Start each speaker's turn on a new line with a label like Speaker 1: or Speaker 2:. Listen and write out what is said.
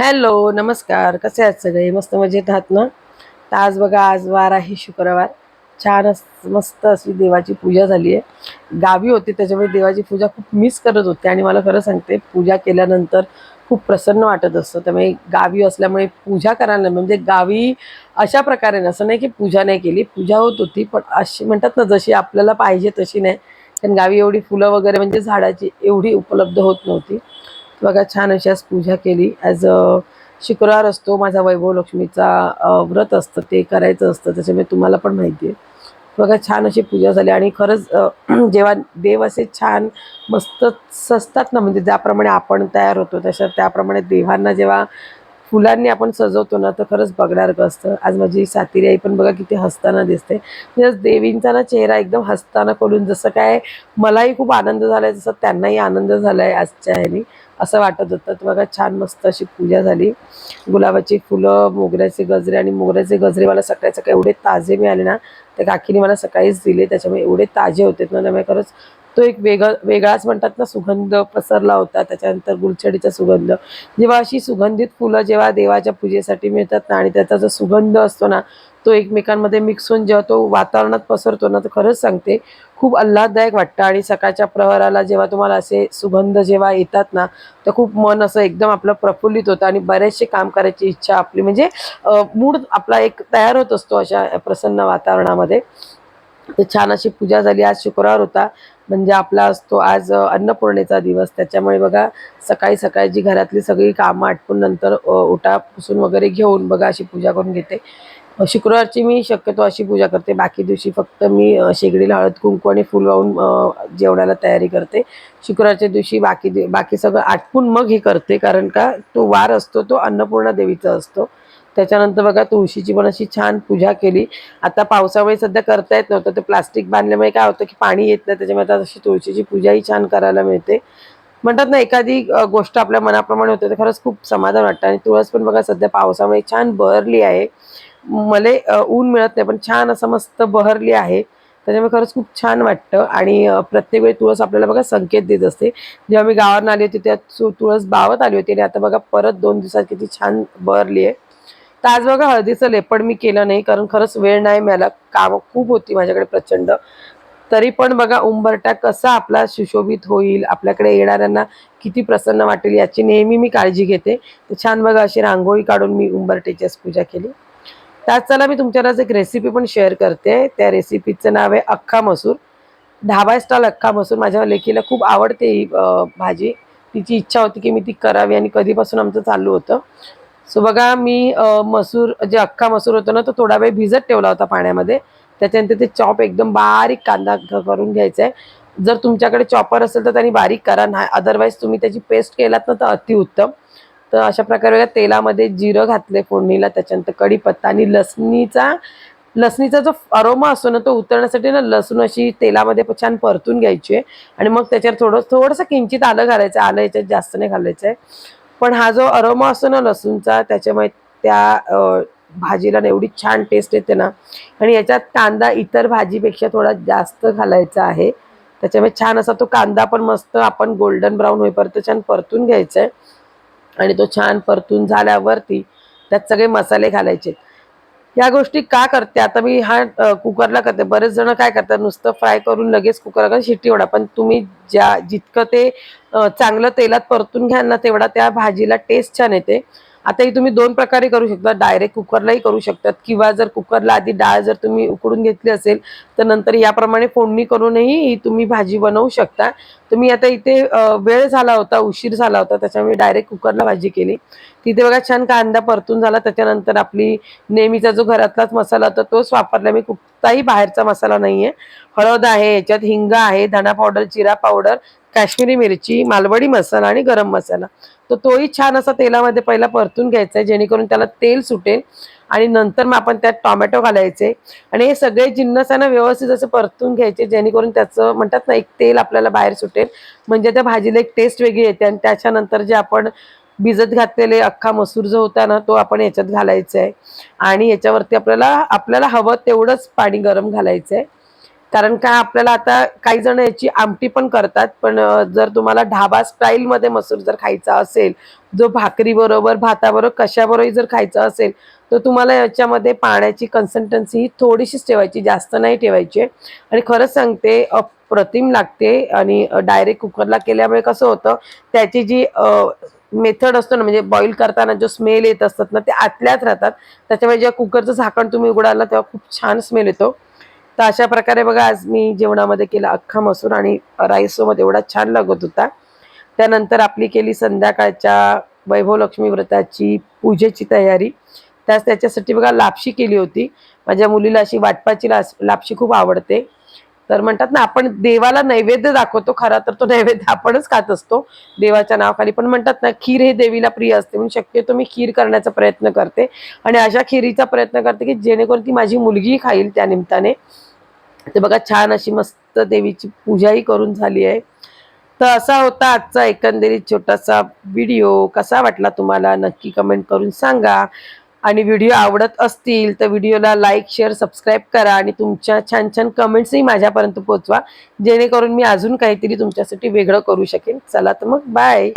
Speaker 1: Hello नमस्कार. कसे आहात सगळे? मस्त मजेत आहात ना? तर आज बघा आज वार आहे शुक्रवार. छान अस- मस्त अशी देवाची पूजा झाली आहे. गावी होती त्याच्यामुळे देवाची पूजा खूप मिस करत होते. आणि मला खरं सांगते पूजा केल्यानंतर खूप प्रसन्न वाटत असतं. त्यामुळे गावी असल्यामुळे पूजा करायला म्हणजे गावी अशा प्रकारे असं नाही की पूजा नाही केली. पूजा होत होती पण अशी म्हणतात ना जशी आपल्याला पाहिजे तशी नाही. कारण गावी एवढी फुलं वगैरे म्हणजे झाडाची एवढी उपलब्ध होत नव्हती. बघा छान अशी आज पूजा केली. ॲज अ शुक्रवार असतो माझा वैभव लक्ष्मीचा व्रत असतं ते करायचं असतं त्याच्यामुळे तुम्हाला पण माहिती आहे. बघा छान अशी पूजा झाली आणि खरंच जेव्हा देव असे छान मस्त सजतात ना म्हणजे ज्याप्रमाणे आपण तयार होतो तशा त्याप्रमाणे देवांना जेव्हा फुलांनी आपण सजवतो ना तर खरंच बघण्यासारखं असतं. आज माझी सातीरी आई पण बघा किती हसताना दिसते. म्हणजे देवींचा ना चेहरा एकदम हसताना खोलून जसं काय मलाही खूप आनंद झाला आहे जसं त्यांनाही आनंद झाला आहे आजच्या ह्यानी. असं वाटत होतं. तर बघा छान मस्त अशी पूजा झाली. गुलाबाची फुलं मोगऱ्याचे गजरे आणि मोगऱ्याचे गजरे मला सकाळी सकाळी एवढे ताजे मिळाले ना त्या काकीने मला सकाळीच दिले. त्याच्यामुळे एवढे ताजे होते ना त्यामुळे खरंच तो एक वेगळा वेगळाच म्हणतात ना सुगंध पसरला होता. त्याच्यानंतर गुलछडीचा सुगंध. जेव्हा अशी सुगंधित फुलं जेव्हा देवाच्या पूजेसाठी मिळतात ना आणि त्याचा जो सुगंध असतो ना तो एकमेकांमध्ये मिक्स होऊन जेव्हा तो वातावरणात पसरतो ना तर खरंच सांगते खूप आल्हाददायक वाटतं. आणि सकाळच्या प्रहराला जेव्हा तुम्हाला असे सुगंध जेव्हा येतात ना तर खूप मन असं एकदम आपलं प्रफुल्लित होतं. आणि बरेचसे काम करायची इच्छा आपली म्हणजे मूड आपला एक तयार होत असतो अशा प्रसन्न वातावरणामध्ये. तर छान अशी पूजा झाली. आज शुक्रवार होता. म्हणजे आपला असतो आज अन्नपूर्णेचा दिवस. त्याच्यामुळे बघा सकाळी सकाळी जी घरातली सगळी कामं आटपून नंतर ओटा पुसून वगैरे घेऊन बघा अशी पूजा करून घेते. शुक्रवारची मी शक्यतो अशी पूजा करते. बाकी दिवशी फक्त मी शेगडीला हळद कुंकू आणि फुल वाहून जेवणाला तयारी करते. शुक्रवारच्या दिवशी बाकी दि- बाकी सगळं आटपून मग हे करते. कारण का तो वार असतो तो अन्नपूर्णा देवीचा असतो. त्याच्यानंतर बघा तुळशीची पण अशी छान पूजा केली. आता पावसामुळे सध्या करता येत नव्हतं. ते प्लास्टिक बांधल्यामुळे काय होतं की पाणी येत नाही. त्याच्यामुळे आता अशी तुळशीची पूजाही छान करायला मिळते. म्हणतात ना एखादी गोष्ट आपल्या मनाप्रमाणे होते तर खरंच खूप समाधान वाटतं. आणि तुळस पण बघा सध्या पावसामुळे छान बहरली आहे. मले ऊन मिळत नाही पण छान असं मस्त बहरली आहे. त्याच्यामुळे खरंच खूप छान वाटतं. आणि प्रत्येक वेळी तुळस आपल्याला बघा संकेत देत असते. जेव्हा मी गावावरून आली होती त्या तु- तुळस बावत आली होती. आणि आता बघा परत दोन दिवसात किती छान बहरली आहे. तर आज बघा हळदीचं लेपड मी केलं नाही कारण खरंच वेळ नाही मिळाला. कामं खूप होती माझ्याकडे प्रचंड. तरी पण बघा उंबरटा कसा आपला सुशोभित होईल आपल्याकडे येणाऱ्यांना किती प्रसन्न वाटेल याची नेहमी मी काळजी घेते. तर छान बघा अशी रांगोळी काढून मी उंबरट्याची पूजा केली. त्याच चला मी तुमच्याला एक रेसिपी पण शेअर करते. त्या रेसिपीचं नाव आहे अख्खा मसूर. ढाबा स्टॉल अख्खा मसूर. माझ्या लेखीला खूप आवडते ही भाजी. तिची इच्छा होती की मी ती करावी आणि कधीपासून आमचं चालू होतं. सो बघा मी मसूर जे अख्खा मसूर होतो ना तो थोडा वेळ भिजत ठेवला होता पाण्यामध्ये. त्याच्यानंतर ते चॉप एकदम बारीक कांदा करून घ्यायचा आहे. जर तुमच्याकडे चॉपर असेल तर त्यांनी बारीक करा. नाही अदरवाईज तुम्ही त्याची पेस्ट केलात ना तर अतिउत्तम. तर अशा प्रकारे बघा तेलामध्ये जिरं घातले फोडणीला त्याच्यानंतर कढीपत्ता आणि लसणीचा लसणीचा जो अरोमा असतो ना तो उतरण्यासाठी ना लसूण अशी तेलामध्ये छान परतून घ्यायची आहे. आणि मग त्याच्यावर थोडं थोडंसं किंचित आलं घालायचं आलं याच्यात जास्त नाही घालायचं आहे. पण हा जो अरोमा असतो ना लसूणचा त्याच्यामुळे त्या भाजीला एवढी छान टेस्ट येते ना. आणि याच्यात कांदा इतर भाजीपेक्षा थोडा जास्त घालायचा आहे. त्याच्यामुळे छान असा तो कांदा पण मस्त आपण गोल्डन ब्राऊन होईपर्यंत छान परतून घ्यायचा आहे आणि तो छान परतून झाल्यावरती त्यात सगळे मसाले घालायचे. या गोष्टी का करते? आता मी हा कुकरला करते. बरेच जण काय करतात? नुसतं फ्राय करून लगेच कुकर शिट्टी ओढा. पण तुम्ही ज्या जितकं ते चांगलं तेलात परतून घ्याल ना तेवढा त्या भाजीला टेस्ट छान येते. आता ही तुम्ही दोन प्रकारे करू शकता. डायरेक्ट कुकरलाही करू शकतात. किंवा जर कुकरला आधी डाळ जर तुम्ही उकडून घेतली असेल तर नंतर याप्रमाणे फोडणी करूनही ही तुम्ही भाजी बनवू शकता. तुम्ही आता इथे वेळ झाला होता उशीर झाला होता त्याच्यामुळे डायरेक्ट कुकरला भाजी केली. तिथे बघा छान कांदा परतून झाला. त्याच्यानंतर आपली नेहमीचा जो घरातलाच मसाला होता तोच वापरला. मी कुठलाही बाहेरचा मसाला नाहीये. हळद आहे याच्यात हिंग आहे धना पावडर जिरा पावडर काश्मीरी मिरची मालवडी मसाला आणि गरम मसाला. तर तोही छान असा तेलामध्ये पहिला परतून घ्यायचा आहे जेणेकरून त्याला तेल सुटेल. आणि नंतर मग आपण त्यात टोमॅटो घालायचे. आणि हे सगळे जिन्नस आहे ना व्यवस्थित असं परतून घ्यायचे जेणेकरून त्याचं म्हणतात ना एक तेल आपल्याला बाहेर सुटेल. म्हणजे त्या भाजीला एक टेस्ट वेगळी येते. आणि त्याच्यानंतर जे आपण भिजत घातलेले अख्खा मसूर जो होता ना तो आपण याच्यात घालायचा आहे आणि याच्यावरती आपल्याला आपल्याला हवं तेवढंच पाणी गरम घालायचं आहे कारण का आपल्याला आता काही जण याची आमटी पण करतात पण जर तुम्हाला ढाबा स्टाईलमध्ये मसूर जर खायचा असेल जो भाकरीबरोबर भाताबरोबर कशाबरोबर जर खायचा असेल तर तुम्हाला याच्यामध्ये पाण्याची कन्सन्टन्सी ही थोडीशीच ठेवायची जास्त नाही ठेवायची. आणि खरंच सांगते अप्रतिम लागते आणि डायरेक्ट कुकरला केल्यामुळे कसं होतं त्याची जी मेथड असतो ना म्हणजे बॉईल करताना जो स्मेल येत असतात ना ते आतल्याच राहतात. त्याच्यामुळे जेव्हा कुकरचं झाकण तुम्ही उघडाला तेव्हा खूप छान स्मेल येतो. तर अशा प्रकारे बघा आज मी जेवणामध्ये केला अख्खा मसूर आणि राईसोमध्ये एवढा छान लागत होता. त्यानंतर आपली केली संध्याकाळच्या वैभव लक्ष्मी व्रताची पूजेची तयारी. त्याच त्याच्यासाठी बघा लापशी केली होती. माझ्या मुलीला अशी वाटपाची लास लापशी खूप आवडते. तर म्हणतात ना आपण देवाला नैवेद्य दाखवतो खरा तर तो नैवेद्य आपणच खात असतो देवाच्या नावाखाली. पण म्हणतात ना खीर हे देवीला प्रिय असते म्हणून शक्यतो मी खीर करण्याचा प्रयत्न करते. आणि अशा खिरीचा प्रयत्न करते की जेणेकरून ती माझी मुलगी खाईल त्या निमित्ताने. ते बघा छान अशी मस्त देवीची पूजाही करून झाली आहे. तर असा होता आजचा एकंदरीत छोटासा व्हिडिओ. कसा वाटला तुम्हाला? नक्की कमेंट करून सांगा. आणि व्हिडिओ आवडत असतील तर व्हिडिओला लाईक शेअर सबस्क्राईब करा आणि तुमच्या छान छान कमेंट्सही माझ्यापर्यंत पोहोचवा जेणेकरून मी अजून काहीतरी तुमच्यासाठी वेगळं करू शकेन. चला तर मग बाय.